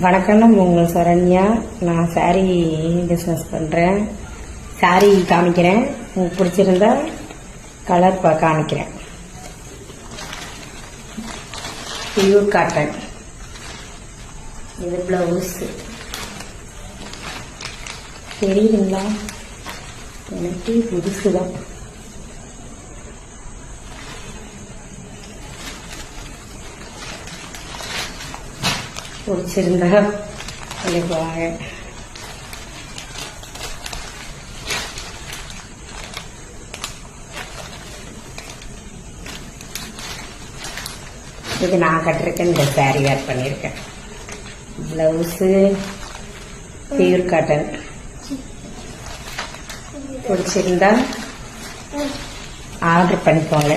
வணக்கம் உங்கள் சரண்யா. நான் saree பிஸ்னஸ் பண்ணுறேன் saree காமிக்கிறேன். உங்களுக்கு பிடிச்சிருந்தா கலர் காமிக்கிறேன். பியூர் காட்டன் இது ப்ளவுஸ் தெரியுதுங்களா? எனக்கு புதுசு தான் பிடிச்சிருந்தா சொல்லிக்குவாங்க இது நான் கட்டிருக்கேன் இந்த சாரி வேர் பண்ணியிருக்கேன் பிளவுஸு பியூர் காட்டன் பிடிச்சிருந்தா ஆர்டர் பண்ணிக்கோங்க